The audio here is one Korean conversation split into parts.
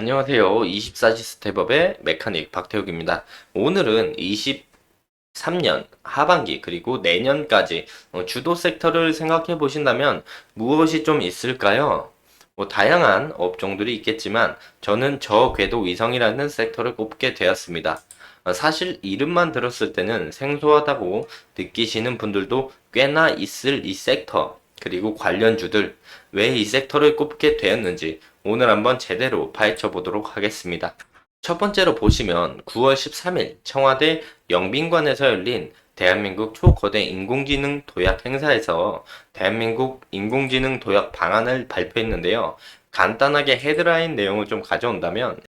안녕하세요. 24시 스텝업의 메카닉 박태욱입니다. 오늘은 23년 하반기 그리고 내년까지 어, 주도 섹터를 생각해 보신다면 무엇이 좀 있을까요? 뭐 다양한 업종들이 있겠지만 저는 저궤도 위성이라는 섹터를 꼽게 되었습니다. 어, 사실 이름만 들었을 때는 생소하다고 느끼시는 분들도 꽤나 있을 이 섹터 그리고 관련주들 왜 이 섹터를 꼽게 되었는지 오늘 한번 제대로 파헤쳐 보도록 하겠습니다. 첫 번째로 보시면 9월 13일 청와대 영빈관에서 열린 대한민국 초거대 인공지능 도약 행사에서 대한민국 인공지능 도약 방안을 발표했는데요. 간단하게 헤드라인 내용을 좀 가져온다면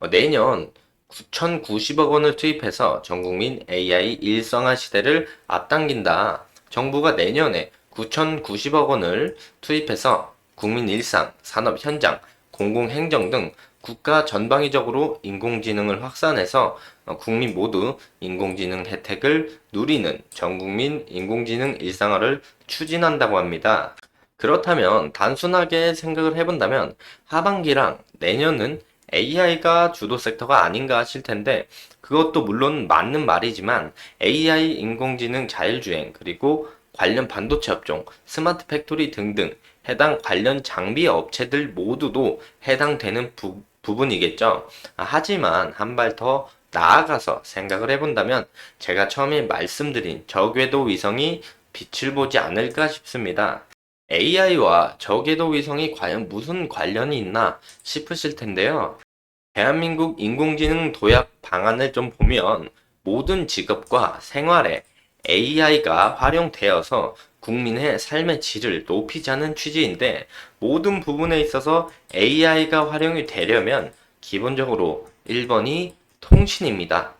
어, 내년 9,090억 원을 투입해서 전국민 AI 일성화 시대를 앞당긴다. 정부가 내년에 9,090억 원을 투입해서 국민 일상, 산업 현장, 공공행정 등 국가 전방위적으로 인공지능을 확산해서 어, 국민 모두 인공지능 혜택을 누리는 전국민 인공지능 일상화를 추진한다고 합니다. 그렇다면 단순하게 생각을 해본다면 하반기랑 내년은 AI가 주도 섹터가 아닌가 하실 텐데 그것도 물론 맞는 말이지만 AI 인공지능 자율주행 그리고 관련 반도체 업종, 스마트 팩토리 등등 해당 관련 장비 업체들 모두도 해당되는 부, 부분이겠죠. 아, 하지만 한 발 더 나아가서 생각을 해본다면 제가 처음에 말씀드린 저궤도 위성이 빛을 보지 않을까 싶습니다. AI와 저궤도 위성이 과연 무슨 관련이 있나 싶으실 텐데요. 대한민국 인공지능 도약 방안을 좀 보면 모든 직업과 생활에 AI가 활용되어서 국민의 삶의 질을 높이자는 취지인데 모든 부분에 있어서 AI가 활용이 되려면 기본적으로 1번이 통신입니다.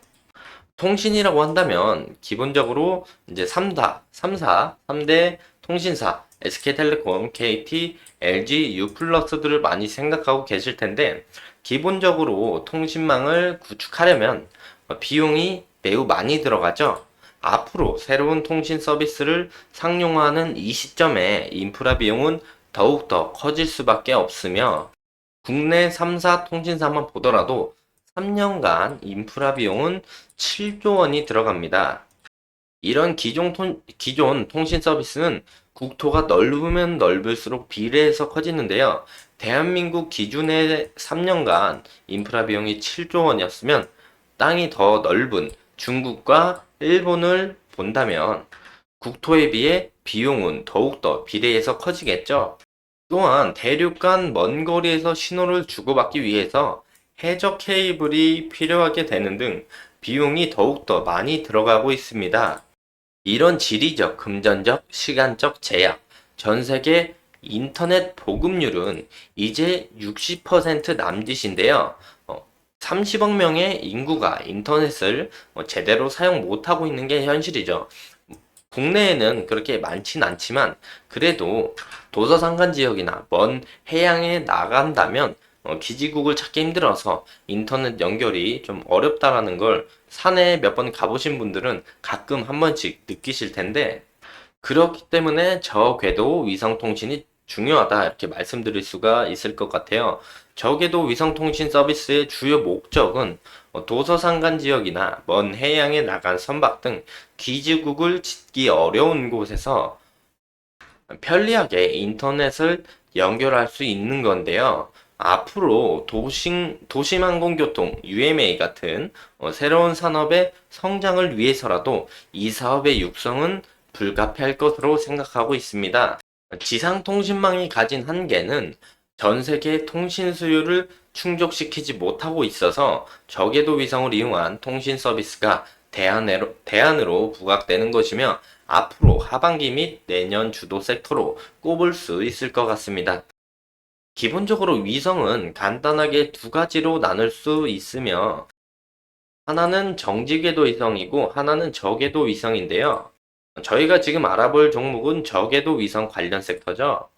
통신이라고 한다면 기본적으로 이제 3다, 3사, 3대 통신사, SK텔레콤, KT, LG, U+들을 많이 생각하고 계실 텐데 기본적으로 통신망을 구축하려면 비용이 매우 많이 들어가죠. 앞으로 새로운 통신 서비스를 상용화하는 이 시점에 인프라 비용은 더욱더 커질 수밖에 없으며 국내 3사 통신사만 보더라도 3년간 인프라 비용은 7조 원이 들어갑니다. 이런 기존, 통, 기존 통신 서비스는 국토가 넓으면 넓을수록 비례해서 커지는데요. 대한민국 기준의 3년간 인프라 비용이 7조 원이었으면 땅이 더 넓은 중국과 일본을 본다면 국토에 비해 비용은 더욱더 비례해서 커지겠죠. 또한 대륙 간 먼 거리에서 신호를 주고받기 위해서 해적 케이블이 필요하게 되는 등 비용이 더욱더 많이 들어가고 있습니다. 이런 지리적, 금전적, 시간적 제약, 전 세계 인터넷 보급률은 이제 60% 남짓인데요. 30억 명의 인구가 인터넷을 뭐 제대로 사용 못하고 있는 게 현실이죠. 국내에는 그렇게 많진 않지만 그래도 도서 상간 지역이나 먼 해양에 나간다면 어, 기지국을 찾기 힘들어서 인터넷 연결이 좀 어렵다라는 걸 산에 몇 번 가보신 분들은 가끔 한 번씩 느끼실 텐데 그렇기 때문에 저궤도 위성통신이 중요하다 이렇게 말씀드릴 수가 있을 것 같아요. 저궤도 위성통신 서비스의 주요 목적은 어, 도서상간 지역이나 먼 해양에 나간 선박 등 기지국을 짓기 어려운 곳에서 편리하게 인터넷을 연결할 수 있는 건데요. 앞으로 도심, 도심항공교통, UMA 같은 어, 새로운 산업의 성장을 위해서라도 이 사업의 육성은 불가피할 것으로 생각하고 있습니다. 지상 통신망이 가진 한계는 전 세계 통신 수요를 충족시키지 못하고 있어서 저궤도 위성을 이용한 통신 서비스가 대안으로, 대안으로 부각되는 것이며 앞으로 하반기 및 내년 주도 섹터로 꼽을 수 있을 것 같습니다. 기본적으로 위성은 간단하게 두 가지로 나눌 수 있으며 하나는 정지궤도 위성이고 하나는 저궤도 위성인데요. 저희가 지금 알아볼 종목은 저궤도 위성 관련 섹터죠.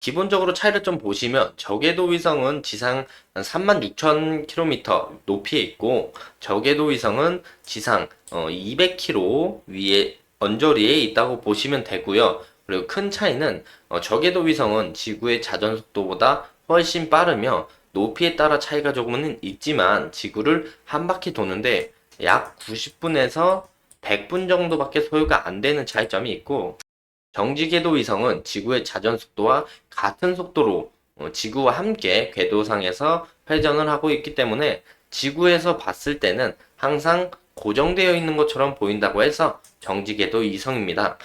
기본적으로 차이를 좀 보시면 저궤도 위성은 지상 36,000km 높이에 있고 저궤도 위성은 지상 200km 위에 언저리에 있다고 보시면 되고요. 그리고 큰 차이는 어, 저궤도 위성은 지구의 자전 속도보다 훨씬 빠르며 높이에 따라 차이가 조금은 있지만 지구를 한 바퀴 도는데 약 90분에서 100분 정도밖에 소요가 안 되는 차이점이 있고 정지 궤도 위성은 지구의 자전 속도와 같은 속도로 어, 지구와 함께 궤도상에서 회전을 하고 있기 때문에 지구에서 봤을 때는 항상 고정되어 있는 것처럼 보인다고 해서 정지궤도 위성입니다.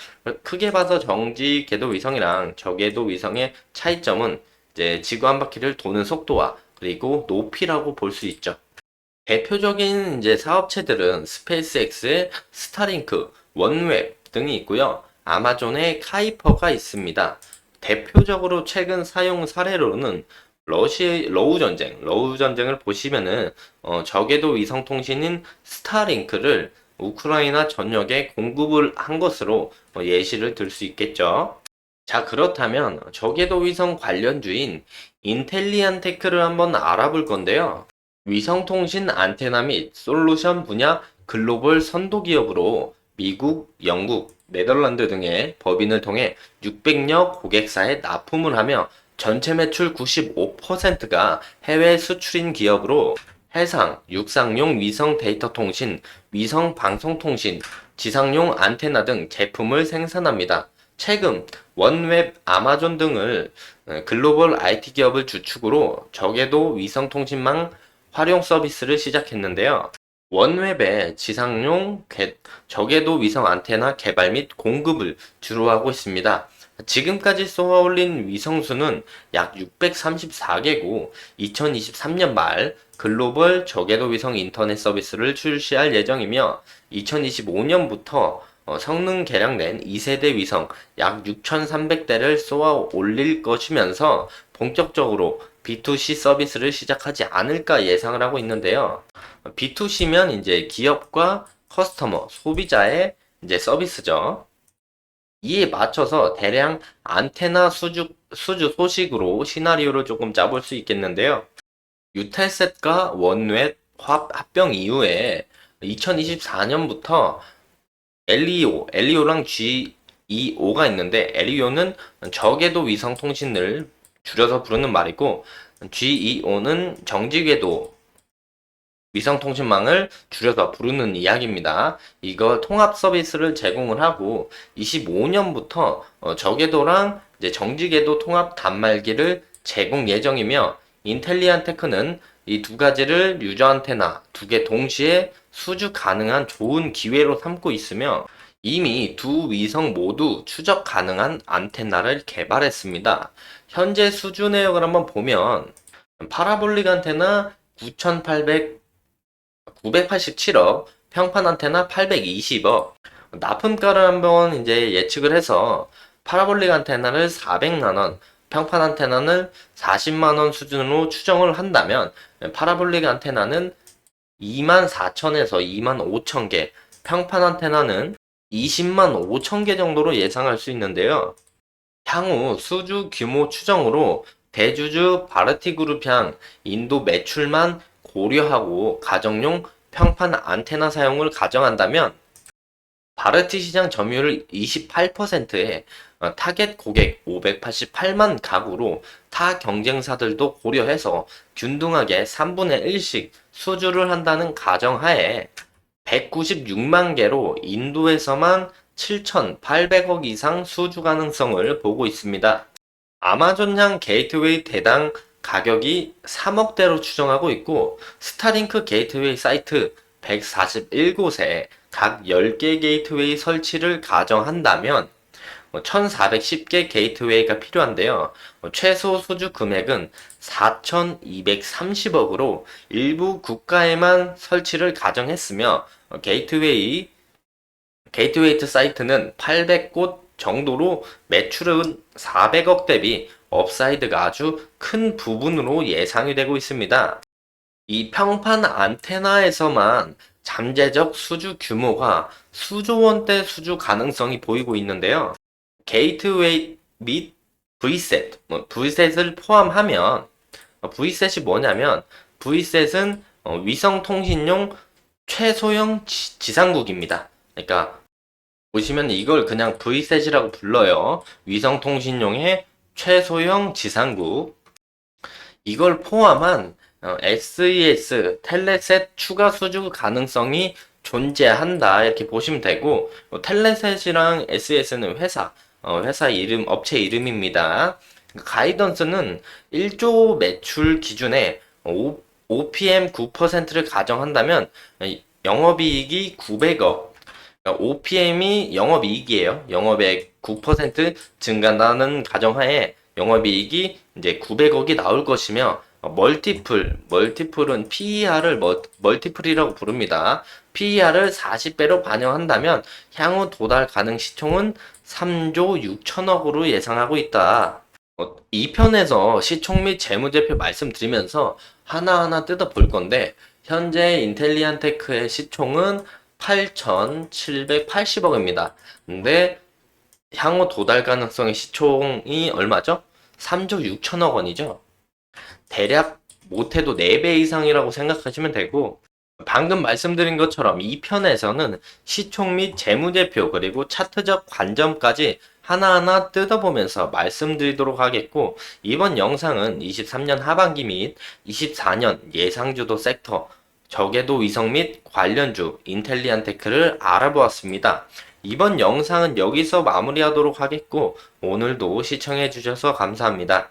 크게 봐서 정지궤도 위성이랑 저궤도 위성의 차이점은 이제 지구 한 바퀴를 도는 속도와 그리고 높이라고 볼 수 있죠. 대표적인 이제 사업체들은 스페이스X의 스타링크, 원웹 등이 있고요. 아마존의 카이퍼가 있습니다. 대표적으로 최근 사용 사례로는 러시 러우 전쟁, 러우 전쟁을 보시면은 어, 저궤도 위성 통신인 스타링크를 우크라이나 전역에 공급을 한 것으로 어, 예시를 들 수 있겠죠. 자, 그렇다면 저궤도 위성 관련주인 인텔리안테크를 한번 알아볼 건데요. 위성통신 안테나 및 솔루션 분야 글로벌 선도 기업으로 미국, 영국, 네덜란드 등의 법인을 통해 600여 고객사에 납품을 하며 전체 매출 95%가 해외 수출인 기업으로 해상, 육상용 위성 데이터 통신, 위성 방송 통신, 지상용 안테나 등 제품을 생산합니다. 최근 원웹, 아마존 등을 어, 글로벌 IT 기업을 주축으로 저궤도 위성 통신망 활용 서비스를 시작했는데요. 원웹의 지상용 궤- 저궤도 위성 안테나 개발 및 공급을 주로 하고 있습니다. 지금까지 쏘아 올린 위성수는 약 634개고 2023년 말 글로벌 저궤도 위성 인터넷 서비스를 출시할 예정이며 2025년부터 어, 성능 개량된 2세대 위성 약 6,300대를 쏘아 올릴 것이면서 본격적으로 B2C 서비스를 시작하지 않을까 예상을 하고 있는데요. B2C면 이제 기업과 커스터머, 소비자의 이제 서비스죠. 이에 맞춰서 대량 안테나 수주, 수주 소식으로 시나리오를 조금 짜볼 수 있겠는데요. 유텔셋과 합, 합병 이후에 2024년부터 LEO, LEO랑 GEO가 있는데 LEO는 저궤도 위성 통신을 줄여서 부르는 말이고 GEO는 정지궤도 위성통신망을 줄여서 부르는 이야기입니다. 이걸 통합 서비스를 제공을 하고 25년부터 어, 저궤도랑 이제 정지궤도 통합 단말기를 제공 예정이며 인텔리안 테크는 이 두 가지를 유저 안테나 두 개 동시에 수주 가능한 좋은 기회로 삼고 있으며 이미 두 위성 모두 추적 가능한 안테나를 개발했습니다. 현재 수주 내역을 한번 보면 파라볼릭 안테나 9,800 987억, 평판 안테나 820억. 납품가를 한번 이제 예측을 해서 파라볼릭 안테나를 400만 원, 평판 안테나는 40만 원 수준으로 추정을 한다면 파라볼릭 안테나는 2만 4천에서 2만 5천 개, 평판 안테나는 20만 5천 개 정도로 예상할 수 있는데요. 향후 수주 규모 추정으로 대주주 바르티 그룹향 인도 매출만 고려하고 가정용 평판 안테나 사용을 가정한다면 바르티 시장 점유율 28%에 어, 타겟 고객 588만 가구로 타 경쟁사들도 고려해서 균등하게 3분의 1씩 수주를 한다는 가정하에 196만 개로 인도에서만 7,800억 이상 수주 가능성을 보고 있습니다. 아마존향 게이트웨이 대당 가격이 3억대로 추정하고 있고 스타링크 게이트웨이 사이트 141곳에 각 10개 게이트웨이 설치를 가정한다면 1410개 게이트웨이가 필요한데요. 최소 수주 금액은 4230억으로 일부 국가에만 설치를 가정했으며 게이트웨이 게이트웨이트 사이트는 800곳 정도로 매출은 400억 대비 업사이드가 아주 큰 부분으로 예상이 되고 있습니다. 이 평판 안테나에서만 잠재적 수주 규모가 수조 원대 수주 가능성이 보이고 있는데요. 게이트웨이 및 V셋, 뭐 V셋을 포함하면 어, V셋이 뭐냐면 V셋은 어, 위성 통신용 최소형 지- 지상국입니다. 그러니까 보시면 이걸 그냥 V셋이라고 불러요. 위성 통신용의 최소형 지상국. 이걸 포함한 어, SES, 텔레셋 추가 수주 가능성이 존재한다 이렇게 보시면 되고 어, 텔레셋이랑 SES는 회사 어, 회사 이름 업체 이름입니다. 가이던스는 1조 매출 기준에 오- OPM 9%를 가정한다면 어, 영업이익이 900억 OPM이 영업이익이에요. 영업액 9% 증가한다는 가정하에 영업이익이 이제 900억이 나올 것이며 어, 멀티플, 멀티플은 PER을 멀티플이라고 부릅니다. PER을 40배로 반영한다면 향후 도달 가능 시총은 3조 6천억으로 예상하고 있다. 어, 이 편에서 시총 및 재무제표 말씀드리면서 하나하나 뜯어 볼 건데 현재 인텔리안테크의 시총은 8,780억입니다. 근데 향후 도달 가능성의 시총이 얼마죠? 3조 6천억 원이죠. 대략 못해도 4배 이상이라고 생각하시면 되고 방금 말씀드린 것처럼 이 편에서는 시총 및 재무제표 그리고 차트적 관점까지 하나하나 뜯어보면서 말씀드리도록 하겠고 이번 영상은 23년 하반기 및 24년 예상주도 섹터 저궤도 위성 및 관련주 인텔리안테크를 알아보았습니다. 이번 영상은 여기서 마무리하도록 하겠고 오늘도 시청해 주셔서 감사합니다.